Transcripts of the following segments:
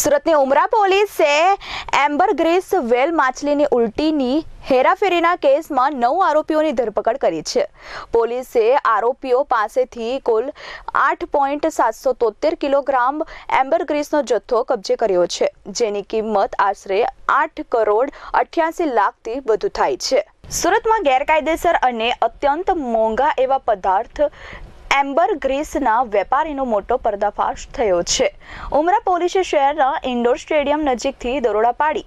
સુરતની ઉમરા પોલીસે એમ્બરગ્રીસ વેલ માછલીની ઉલટીની હેરાફેરીના કેસમાં નવ આરોપીઓની ધરપકડ કરી છે. પોલીસે આરોપીઓ પાસેથી કુલ આઠ પોઈન્ટ સાતસો તોતેર કિલોગ્રામ એમ્બરગ્રીસનો જથ્થો કબજે કર્યો છે, જેની કિંમત આશરે આઠ કરોડ અઠ્યાસી લાખથી વધુ થાય છે. સુરતમાં ગેરકાયદેસર અને અત્યંત મોંઘા એવા પદાર્થ એમ્બર ગ્રીસના વેપારીનો મોટો પર્દાફાશ થયો છે. ઉમરા પોલીસે શહેરના ઇન્ડોર સ્ટેડિયમ નજીકથી દરોડા પાડી.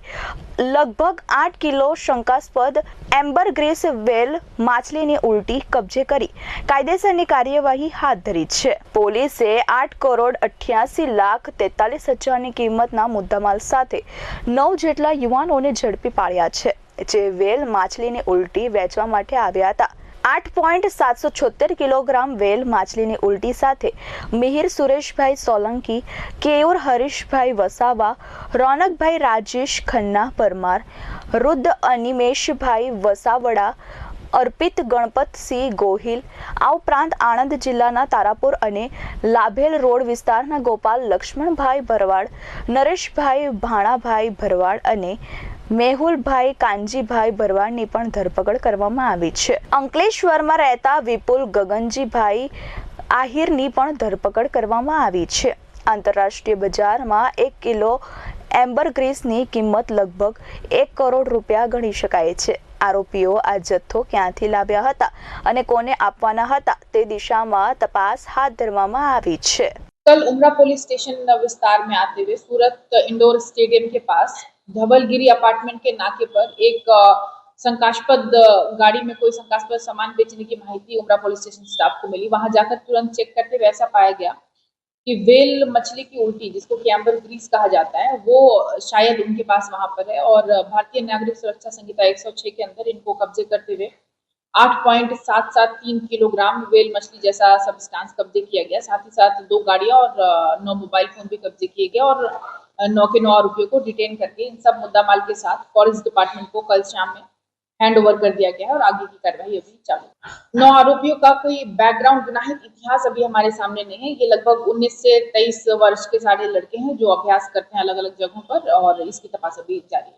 લગભગ આઠ કિલો શંકાસ્પદ એમ્બર ગ્રીસ વેલ માછલીની ઉલટી કબજે કરી. કાયદેસરની કાર્યવાહી હાથ ધરી છે. પોલીસે આઠ કરોડ અઠ્યાસી લાખ તેતાલીસ હજારની કિંમતના મુદ્દામાલ સાથે નવ જેટલા યુવાનોને ઝડપી પાડ્યા છે, જે વેલ માછલીની ઉલટી વેચવા માટે આવ્યા હતા. આઠ પોઈન્ટ સાતસો છોતેર કિલોગ્રામ વેલ માછલીની ઉલટી સાથે મિહિર સુરેશભાઈ સોલંકી, કેયુર હરીશભાઈ વસાવા, રોનકભાઈ રાજેશ ખન્ના પરમાર રુદ્ર અનિમેશભાઈ વસાવડા, અર્પિત ગણપતસિંહ ગોહિલ, આ ઉપરાંત આણંદ જિલ્લાના તારાપુર અને લાભેલ રોડ વિસ્તારના ગોપાલ લક્ષ્મણભાઈ ભરવાડ, નરેશભાઈ ભાણાભાઈ ભરવાડ અને મેહુલભાઈ, કાનજીભાઈ ભરવાડની પણ ધરપકડ કરવામાં આવી છે. અંકલેશ્વરમાં રહેતા વિપુલ ગગનજીભાઈ આહિરની પણ ધરપકડ કરવામાં આવી છે. આંતરરાષ્ટ્રીય બજારમાં એક કિલો એમ્બર ગ્રીસની કિંમત લગભગ એક કરોડ રૂપિયા ગણી શકાય છે. આરોપીઓ આ જથ્થો ક્યાંથી લાવ્યા હતા અને કોને આપવાના હતા તે દિશામાં તપાસ હાથ ધરવામાં આવી છે. કલ ઉમરા પોલીસ સ્ટેશન વિસ્તાર આતે હુએ સુરત ઇન્ડોર સ્ટેડિયમ કે પાસ धवलगिरी अपार्टमेंट के नाके पर एक शंकास्पद गाड़ी में कोई शंकास्पद सामान बेचने की माहिती उमरा पुलिस स्टेशन स्टाफ को मिली। वहाँ जाकर तुरंत चेक करते हुए ऐसा पाया गया कि वेल मछली की उल्टी, जिसको कैम्बर ग्रीस कहा जाता है, वो शायद उनके पास वहाँ पर है और भारतीय नागरिक सुरक्षा संहिता 106 के अंदर इनको कब्जे करते हुए आठ पॉइंट सात सात तीन किलोग्राम वेल मछली जैसा सब्सटेंस कब्जे किया गया। साथ ही साथ दो गाड़ियाँ और नौ मोबाइल फ़ोन भी कब्जे किए गए और नौ के नौ आरोपियों को डिटेन करके इन सब मुद्दा माल के साथ फॉरेस्ट डिपार्टमेंट को कल शाम में हैंड ओवर कर दिया गया है और आगे की कार्रवाई अभी चालू नौ आरोपियों का कोई बैकग्राउंड गुनाहित इतिहास अभी हमारे सामने नहीं है। ये लगभग 19 से 23 वर्ष के सारे लड़के हैं जो अभ्यास करते हैं अलग अलग जगहों पर और इसकी तपास अभी जारी है।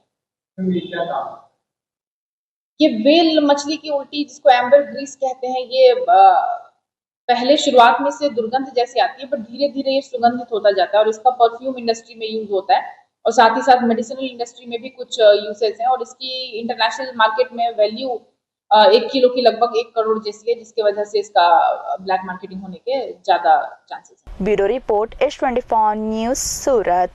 ये वेल मछली की उल्टी जिसको एम्बर ग्रीस कहते हैं ये पहले शुरुआत में से दुर्गंध जैसी आती है पर धीरे धीरे ये सुगंधित होता जाता है और इसका परफ्यूम इंडस्ट्री में यूज़ होता है। और साथ ही साथ मेडिसिनल इंडस्ट्री में भी कुछ uh, यूसेज हैं और इसकी इंटरनेशनल मार्केट में वैल्यू uh, एक किलो की लगभग एक करोड़ जैसी है, जिसके वजह से इसका uh, ब्लैक मार्केटिंग होने के ज़्यादा chances bureau report S twenty news, Surat.